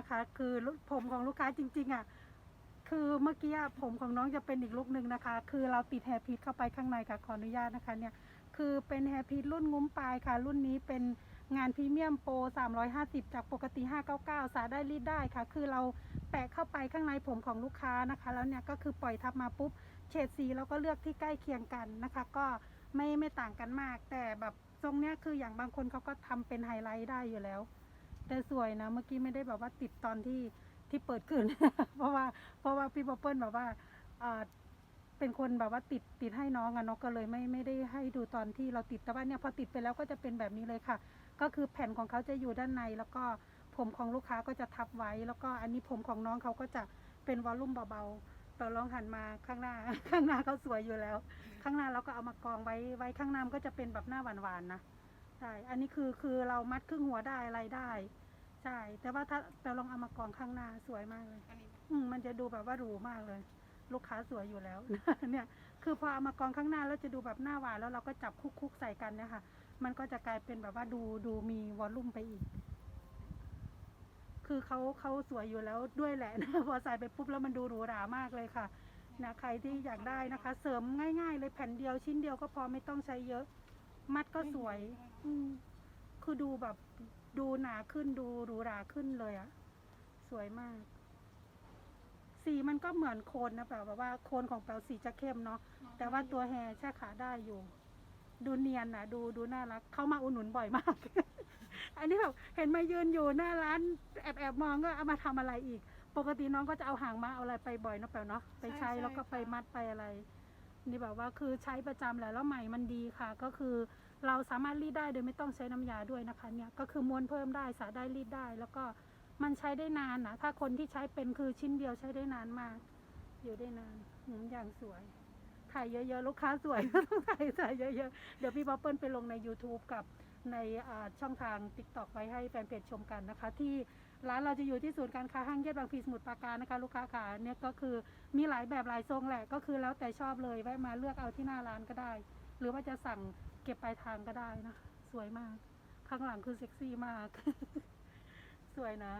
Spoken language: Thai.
นะคะ คือผมของลูกค้าจริงๆอะคือเมื่อกี้ผมของน้องจะเป็นอีกลุกหนึ่งนะคะ คือเราติดแฮร์พีทเข้าไปข้างในค่ะขออนุญาตนะคะเนี่ยคือเป็นแฮร์พีทรุ่นงุ้มปลายค่ะ รุ่นนี้เป็นงานพรีเมียมโปร 350 จากปกติ 599 สาได้รีดได้ค่ะ คือเราแปะเข้าไปข้างในผมของลูกค้านะคะ แล้วเนี่ยก็คือปล่อยทับมาปุ๊บเฉดสีเราก็เลือกที่ใกล้เคียงกันนะคะ ก็ไม่ไม่ต่างกันมาก แต่แบบทรงเนี้ยคืออย่างบางคนเขาก็ทำเป็นไฮไลท์ได้อยู่แล้ว แต่สวยนะ เมื่อกี้ไม่ได้แบบว่าติดตอนที่ที่เปิดขึ้น เพราะว่าเพราะว่าพี่ป๊อปเปิลแบบว่าอ่าเป็นคนแบบว่าติดติดให้น้องอะเนาะก็เลยไม่ไม่ได้ให้ดูตอนที่เราติดแต่ว่าเนี่ยพอติดไปแล้วก็จะเป็นแบบนี้เลยค่ะ ก็คือแผ่นของเขาจะอยู่ด้านใน แล้วก็ผมของลูกค้าก็จะทับไว้ แล้วก็อันนี้ผมของน้องเขาก็จะเป็นวอลลุ่มเบาๆต่อลองหันมาข้างหน้า ข้างหน้าเขาสวยอยู่แล้ว ข้างหน้าเราก็เอามากองไว้ไว้ข้างหน้าก็จะเป็นแบบหน้าหวานๆนะ ใช่ อันนี้คือคือเรามัดครึ่งหัวได้อะไรได้ ใช่ แต่ว่าถ้าแต่ลองเอามากองข้างหน้าสวยมากเลย อันนี้อืมมันจะดูแบบว่าหรูมากเลย ลูกค้าสวยอยู่แล้ว เนี่ย คือพอเอามากองข้างหน้าแล้วจะดูแบบหน้าหวานแล้วเราก็จับคุกๆใส่กันเนี่ยค่ะ มันก็จะกลายเป็นแบบว่าดูดูมีวอลลุ่มไปอีก คือเขาเขาสวยอยู่แล้วด้วยแหละนะพอใส่ไปปุ๊บแล้วมันดูหรูหรามากเลยค่ะนะใครที่อยากได้นะคะ เสริมง่าย ๆ เลยแผ่นเดียวชิ้นเดียวก็พอไม่ต้องใช้เยอะ มัดก็สวย อืมคือดูแบบดูหนาขึ้นดูหรูหราขึ้นเลยอะสวยมาก สีมันก็เหมือนโคนนะแบบว่าโคนของแปลวสีจะเข้มเนาะแต่ว่าตัวแฮร์แช่ขาได้อยู่ ดูเนียนนะดูดูน่ารักเข้ามาอุดหนุนบ่อยมาก อันนี้แบบเห็นมายืนอยู่หน้าร้านแอบแอบมองก็เอามาทำอะไรอีก ปกติน้องก็จะเอาหางมาเอาอะไรไปบ่อยเนาะแปลวเนาะไปใช้แล้วก็ไปมัดไปอะไร นี่แบบว่าคือใช้ประจำแหละแล้วใหม่มันดีค่ะ ก็คือเราสามารถรีดได้โดยไม่ต้องใช้น้ำยาด้วยนะคะเนี่ยก็คือม้วนเพิ่มได้สาได้รีดได้ แล้วก็มันใช้ได้นานนะถ้าคนที่ใช้เป็นคือชิ้นเดียวใช้ได้นานมาก อยู่ได้นานหืมอย่างสวยถ่ายเยอะๆลูกค้าสวยต้องถ่ายถ่ายเยอะๆเดี๋ยวพี่บ๊อบเปิลไปลงใน YouTube กับ ในช่องทาง TikTok ไว้ให้แฟนเพจชมกันนะคะ ที่ร้านเราจะอยู่ที่ศูนย์การค้าห้างแยกบางพลีสมุทรปราการนะคะ ลูกค้าขาเนี่ยก็คือมีหลายแบบหลายทรงแหละก็คือแล้วแต่ชอบเลยแวะมาเลือกเอาที่หน้าร้านก็ได้ หรือว่าจะสั่งเก็บปลายทางก็ได้นะสวยมาก ข้างหลังคือเซ็กซี่มาก สวยนะ